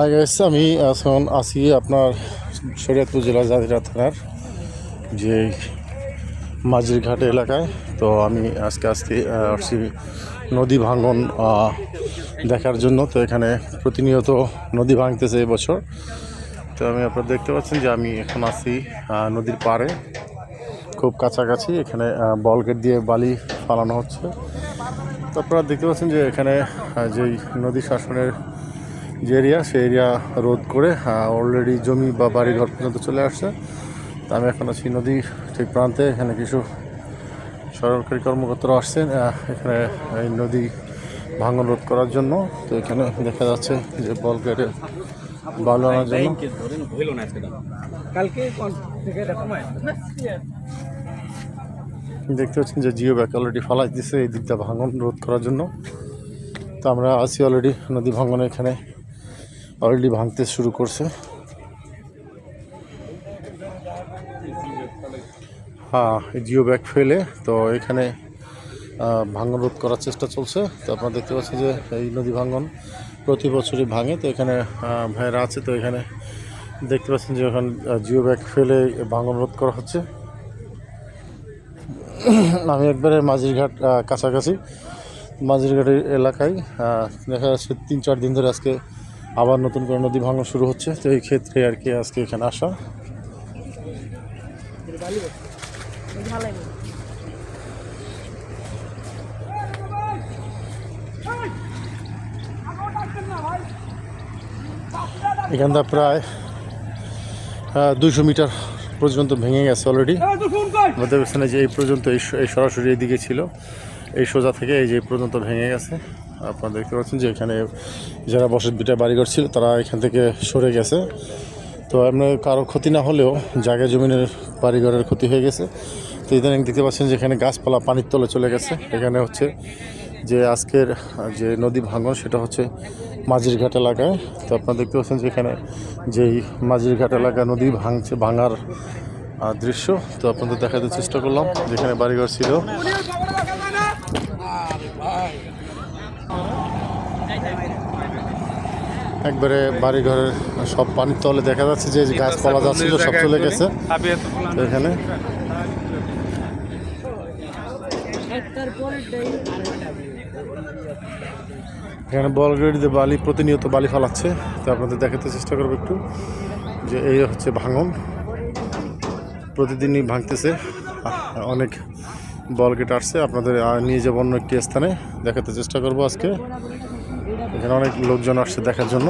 Hi guys আমি এখন আছি আপনার শরীয়তপুর জেলা জাজিরা থানার যে মাঝিরঘাট এলাকায়। তো আমি আজকে আহ, আসছি নদী ভাঙন দেখার জন্য। তো এখানে প্রতিনিয়ত নদী ভাঙতেছে এবছর তো আমি আপনারা দেখতে পাচ্ছেন যে আমি এখন আছি নদীর পাড়ে খুব কাছাকাছি। এখানে বল গেট দিয়ে বালি ফালানো হচ্ছে। তো আপনারা দেখতে পাচ্ছেন যে এখানে যেই নদী শাসনের যে এরিয়া সেই এরিয়া রোধ করে অলরেডি জমি বা বাড়ি ঘর পর্যন্ত চলে আসছে। তা আমি এখন আছি নদী ঠিক প্রান্তে এখানে কিছু সরকারি কর্মকর্তারা আসছেন এখানে এই নদী ভাঙন রোধ করার জন্য। তো এখানে দেখা যাচ্ছে যে বল গেটে বালু আনার জন্য। দেখতে পাচ্ছেন যে জিও ব্যাগ অলরেডি ফালাই দিছে এই দিকটা ভাঙন রোধ করার জন্য। তো আমরা আছি অলরেডি নদী ভাঙনে এখানে। অলরেডি ভাঙতে শুরু করছে। হ্যাঁ জিও ব্যাগ ফেলে, তো এখানে ভাঙন রোধ করার চেষ্টা চলছে। তো আপনারা দেখতে পাচ্ছেন যে এই নদী ভাঙন প্রতি বছরই ভাঙে। তো এখানে ভাইয়েরা আছে, তো এখানে দেখতে পাচ্ছেন যে এখন জিও ব্যাগ ফেলে ভাঙন রোধ করা হচ্ছে। আমি একবারে মাঝিরঘাট কাছাকাছি, মাঝিরঘাটের এলাকায় দেখা যাচ্ছে তিন চার দিন ধরে আজকে আবার নতুন করে নদী ভাঙন শুরু হচ্ছে, তো এই ক্ষেত্রে আর কি আজকে এখানে আসা। এখানটা প্রায় দুইশো মিটার পর্যন্ত ভেঙে গেছে অলরেডি আমাদের পেছনে যে এই পর্যন্ত এই সরাসরি এদিকে ছিল, এই সোজা থেকে এই যে পর্যন্ত ভেঙে গেছে। আপনারা দেখতে পাচ্ছেন যে এখানে যারা বসত বিটা বাড়িঘর ছিল, তারা এখান থেকে সরে গেছে। তো এমনি কারও ক্ষতি না হলেও জায়গা জমিনের বাড়িঘরের ক্ষতি হয়ে গেছে। তো ইদানিং দেখতে পাচ্ছেন যে এখানে গাছপালা পানির তলে চলে গেছে। এখানে হচ্ছে যে আজকের যে নদী ভাঙন, সেটা হচ্ছে মাঝিরঘাট এলাকায়। তো আপনারা দেখতে পাচ্ছেন যে এখানে যেই মাঝিরঘাট এলাকা নদী ভাঙছে, ভাঙার দৃশ্য। তো আপনাদের দেখাতে চেষ্টা করলাম যেখানে বাড়িঘর ছিল। একবারে বাড়ি ঘরের সব পানির তলে দেখা যাচ্ছে যে গাছপালা যাচ্ছিল সব চলে গেছে। এখানে। এখানে বলগেড়িতে বালি প্রতিনিয়ত বালি ফালাচ্ছে। তো আপনাদের দেখাতে চেষ্টা করব একটু যে এই হচ্ছে ভাঙন। প্রতিদিনই ভাঙতেছে। অনেক বল গেট আসছে। আপনাদের নিয়ে যাব অন্য একটি স্থানে। দেখাতে চেষ্টা করব আজকে। এখানে অনেক লোকজন আসছে দেখার জন্য।